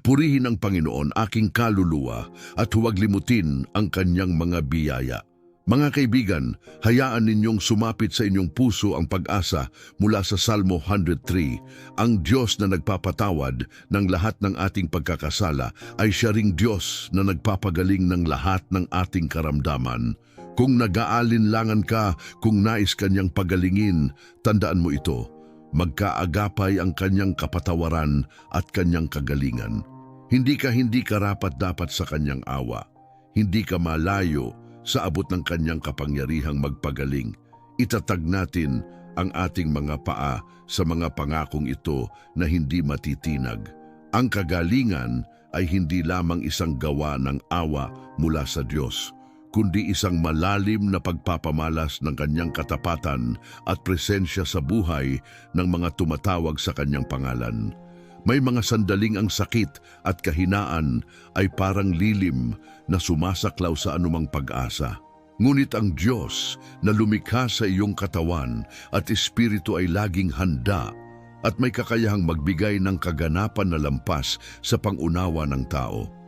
Purihin ang Panginoon aking kaluluwa at huwag limutin ang kanyang mga biyaya. Mga kaibigan, hayaan ninyong sumapit sa inyong puso ang pag-asa mula sa Salmo 103. Ang Diyos na nagpapatawad ng lahat ng ating pagkakasala ay siya ring Diyos na nagpapagaling ng lahat ng ating karamdaman. Kung nag-aalinlangan ka, kung nais kanyang pagalingin, tandaan mo ito, magkaagapay ang kanyang kapatawaran at kanyang kagalingan. Hindi ka hindi karapat dapat sa kanyang awa. Hindi ka malayo sa abot ng kanyang kapangyarihang magpagaling. Itatag natin ang ating mga paa sa mga pangakong ito na hindi matitinag. Ang kagalingan ay hindi lamang isang gawa ng awa mula sa Diyos, kundi isang malalim na pagpapamalas ng kanyang katapatan at presensya sa buhay ng mga tumatawag sa kanyang pangalan. May mga sandaling ang sakit at kahinaan ay parang lilim na sumasaklaw sa anumang pag-asa. Ngunit ang Diyos na lumikha sa iyong katawan at espiritu ay laging handa at may kakayahang magbigay ng kaganapan na lampas sa pangunawa ng tao.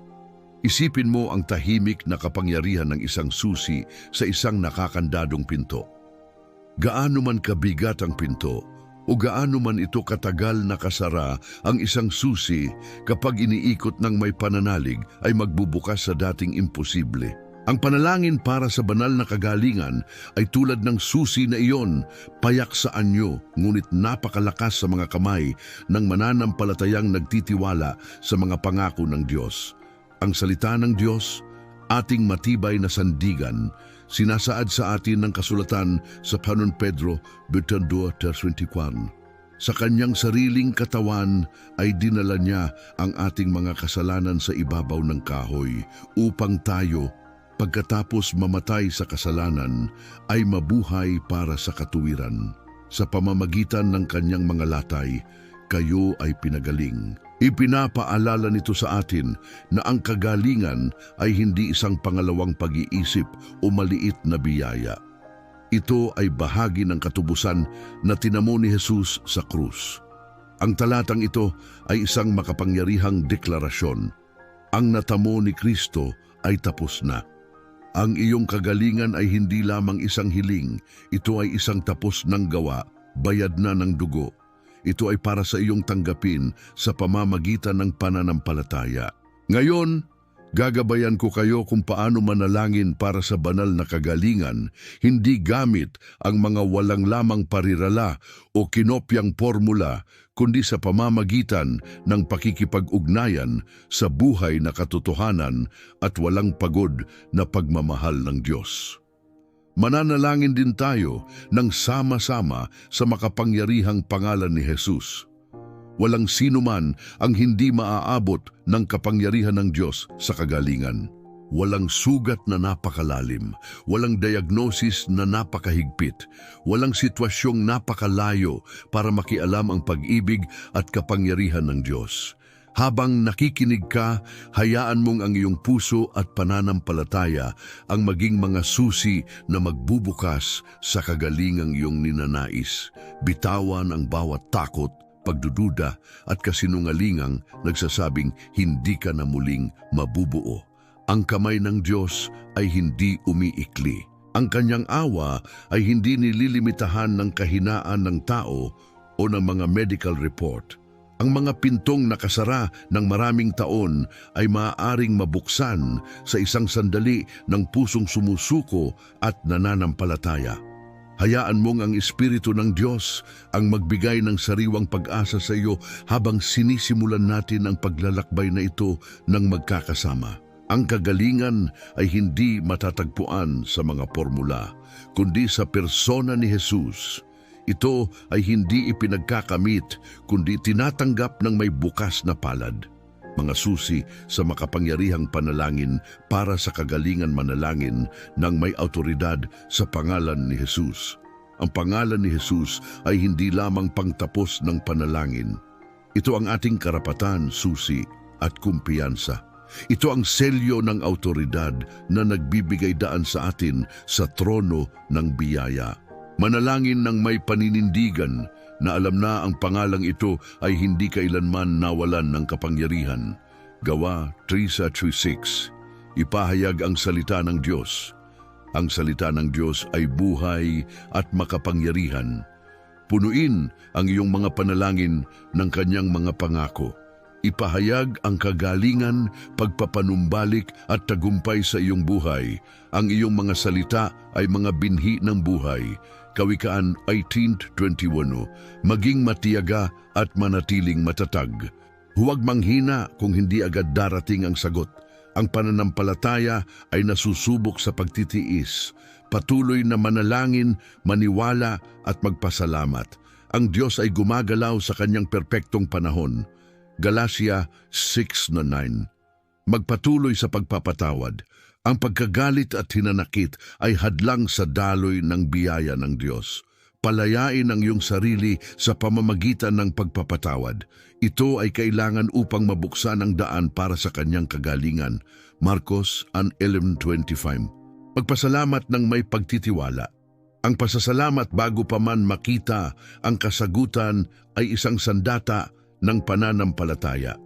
Isipin mo ang tahimik na kapangyarihan ng isang susi sa isang nakakandadong pinto. Gaano man kabigat ang pinto, o gaano man ito katagal nakasara ang isang susi kapag iniikot ng may pananalig ay magbubukas sa dating imposible. Ang panalangin para sa banal na kagalingan ay tulad ng susi na iyon, payak sa anyo, ngunit napakalakas sa mga kamay ng mananampalatayang nagtitiwala sa mga pangako ng Diyos. Ang salita ng Diyos, ating matibay na sandigan, sinasaad sa atin ng kasulatan sa Panon Pedro, Bertan 2.21. Sa kanyang sariling katawan ay dinala niya ang ating mga kasalanan sa ibabaw ng kahoy upang tayo, pagkatapos mamatay sa kasalanan, ay mabuhay para sa katuwiran. Sa pamamagitan ng kanyang mga latay, kayo ay pinagaling. Ipinapaalala nito sa atin na ang kagalingan ay hindi isang pangalawang pag-iisip o maliit na biyaya. Ito ay bahagi ng katubusan na tinamo ni Jesus sa krus. Ang talatang ito ay isang makapangyarihang deklarasyon. Ang natamo ni Kristo ay tapos na. Ang iyong kagalingan ay hindi lamang isang hiling, ito ay isang tapos ng gawa, bayad na ng dugo. Ito ay para sa iyong tanggapin sa pamamagitan ng pananampalataya. Ngayon, gagabayan ko kayo kung paano manalangin para sa banal na kagalingan, hindi gamit ang mga walang lamang parirala o kinopyang formula, kundi sa pamamagitan ng pakikipag-ugnayan sa buhay na katotohanan at walang pagod na pagmamahal ng Diyos. Mananalangin din tayo ng sama-sama sa makapangyarihang pangalan ni Jesus. Walang sino man ang hindi maaabot ng kapangyarihan ng Diyos sa kagalingan. Walang sugat na napakalalim, walang diagnosis na napakahigpit, walang sitwasyong napakalayo para makialam ang pag-ibig at kapangyarihan ng Diyos. Habang nakikinig ka, hayaan mong ang iyong puso at pananampalataya ang maging mga susi na magbubukas sa kagalingang iyong ninanais. Bitawan ang bawat takot, pagdududa at kasinungalingang nagsasabing hindi ka na muling mabubuo. Ang kamay ng Diyos ay hindi umiikli. Ang kanyang awa ay hindi nililimitahan ng kahinaan ng tao o ng mga medical report. Ang mga pintong nakasara ng maraming taon ay maaaring mabuksan sa isang sandali ng pusong sumusuko at nananampalataya. Hayaan mong ang Espiritu ng Diyos ang magbigay ng sariwang pag-asa sa iyo habang sinisimulan natin ang paglalakbay na ito ng magkakasama. Ang kagalingan ay hindi matatagpuan sa mga formula, kundi sa persona ni Jesus. Ito ay hindi ipinagkakamit, kundi tinatanggap ng may bukas na palad. Mga susi sa makapangyarihang panalangin para sa kagalingan manalangin ng may autoridad sa pangalan ni Jesus. Ang pangalan ni Jesus ay hindi lamang pangtapos ng panalangin. Ito ang ating karapatan, susi at kumpiyansa. Ito ang selyo ng autoridad na nagbibigay daan sa atin sa trono ng biyaya. Manalangin ng may paninindigan na alam na ang pangalang ito ay hindi kailanman nawalan ng kapangyarihan. Gawa 3 sa 36. Ipahayag ang salita ng Diyos. Ang salita ng Diyos ay buhay at makapangyarihan. Punuin ang iyong mga panalangin ng kanyang mga pangako. Ipahayag ang kagalingan, pagpapanumbalik at tagumpay sa iyong buhay. Ang iyong mga salita ay mga binhi ng buhay. Kawikaan 18.21 Maging matiyaga at manatiling matatag. Huwag manghina kung hindi agad darating ang sagot. Ang pananampalataya ay nasusubok sa pagtitiis. Patuloy na manalangin, maniwala at magpasalamat. Ang Diyos ay gumagalaw sa kanyang perpektong panahon. Galacia 6 na 9 Magpatuloy sa pagpapatawad. Ang pagkagalit at hinanakit ay hadlang sa daloy ng biyaya ng Diyos. Palayain ang iyong sarili sa pamamagitan ng pagpapatawad. Ito ay kailangan upang mabuksan ang daan para sa kanyang kagalingan. Marcos 11.25 Pagpasalamat ng may pagtitiwala. Ang pasasalamat bago pa man makita ang kasagutan ay isang sandata ng pananampalataya.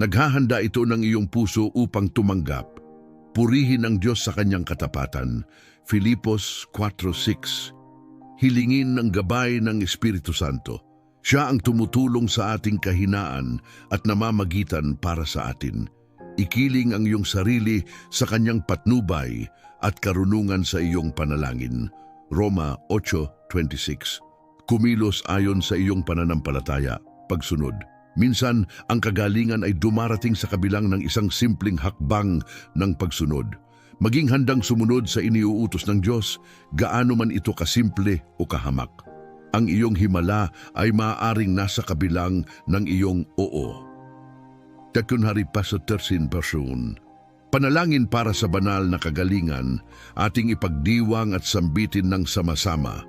Naghahanda ito ng iyong puso upang tumanggap. Purihin ang Diyos sa kanyang katapatan. Filipos 4.6 Hilingin ng gabay ng Espiritu Santo. Siya ang tumutulong sa ating kahinaan at namamagitan para sa atin. Ikiling ang iyong sarili sa kanyang patnubay at karunungan sa iyong panalangin. Roma 8.26 Kumilos ayon sa iyong pananampalataya, pagsunod. Minsan, ang kagalingan ay dumarating sa kabilang ng isang simpleng hakbang ng pagsunod. Maging handang sumunod sa iniuutos ng Diyos, gaano man ito kasimple o kahamak. Ang iyong himala ay maaaring nasa kabilang ng iyong oo. Takunhari pa sa tersin person. Panalangin para sa banal na kagalingan, ating ipagdiwang at sambitin ng sama-sama.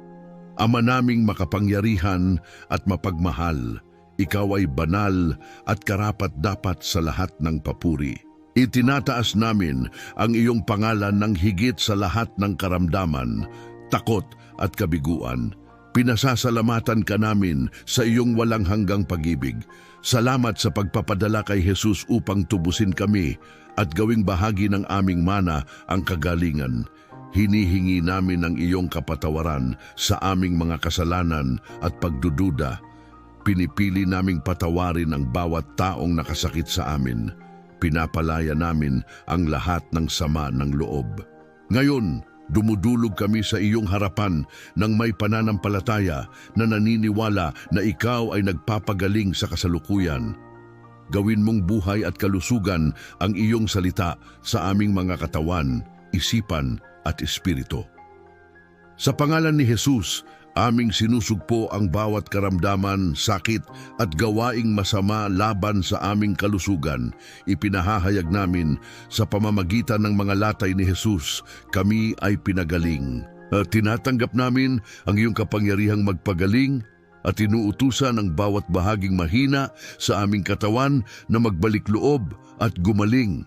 Ama naming makapangyarihan at mapagmahal, ikaw ay banal at karapat dapat sa lahat ng papuri. Itinataas namin ang iyong pangalan ng higit sa lahat ng karamdaman, takot at kabiguan. Pinasasalamatan ka namin sa iyong walang hanggang pag-ibig. Salamat sa pagpapadala kay Jesus upang tubusin kami at gawing bahagi ng aming mana ang kagalingan. Hinihingi namin ang iyong kapatawaran sa aming mga kasalanan at pagdududa. Pinipili naming patawarin ang bawat taong nakasakit sa amin. Pinapalaya namin ang lahat ng sama ng loob. Ngayon, dumudulog kami sa iyong harapan ng may pananampalataya na naniniwala na ikaw ay nagpapagaling sa kasalukuyan. Gawin mong buhay at kalusugan ang iyong salita sa aming mga katawan, isipan at espiritu. Sa pangalan ni Jesus, aming sinusugpo ang bawat karamdaman, sakit at gawaing masama laban sa aming kalusugan. Ipinahahayag namin sa pamamagitan ng mga latay ni Jesus, kami ay pinagaling. At tinatanggap namin ang iyong kapangyarihang magpagaling at inuutusan ang bawat bahaging mahina sa aming katawan na magbalik loob at gumaling.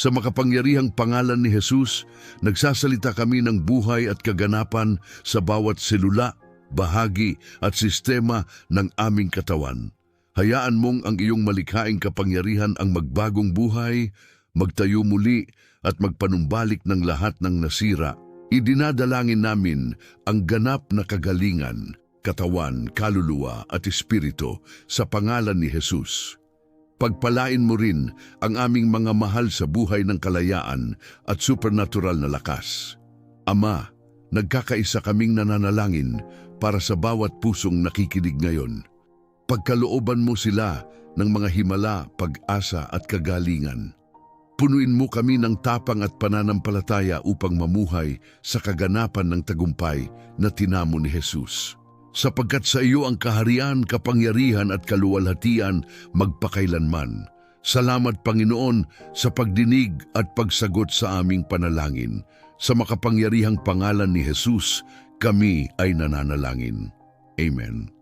Sa makapangyarihang pangalan ni Jesus, nagsasalita kami ng buhay at kaganapan sa bawat selula, bahagi at sistema ng aming katawan. Hayaan mong ang iyong malikhaing kapangyarihan ang magbagong buhay, magtayo muli at magpanumbalik ng lahat ng nasira. Idinadalangin namin ang ganap na kagalingan, katawan, kaluluwa at espiritu sa pangalan ni Jesus. Pagpalain mo rin ang aming mga mahal sa buhay ng kalayaan at supernatural na lakas. Ama, nagkakaisa kaming nananalangin para sa bawat pusong nakikinig ngayon. Pagkalooban mo sila ng mga himala, pag-asa at kagalingan. Punuin mo kami ng tapang at pananampalataya upang mamuhay sa kaganapan ng tagumpay na tinamo ni Jesus sapagkat sa iyo ang kaharian, kapangyarihan at kaluwalhatian magpakailanman. Salamat Panginoon sa pagdinig at pagsagot sa aming panalangin. Sa makapangyarihang pangalan ni Jesus, kami ay nananalangin. Amen.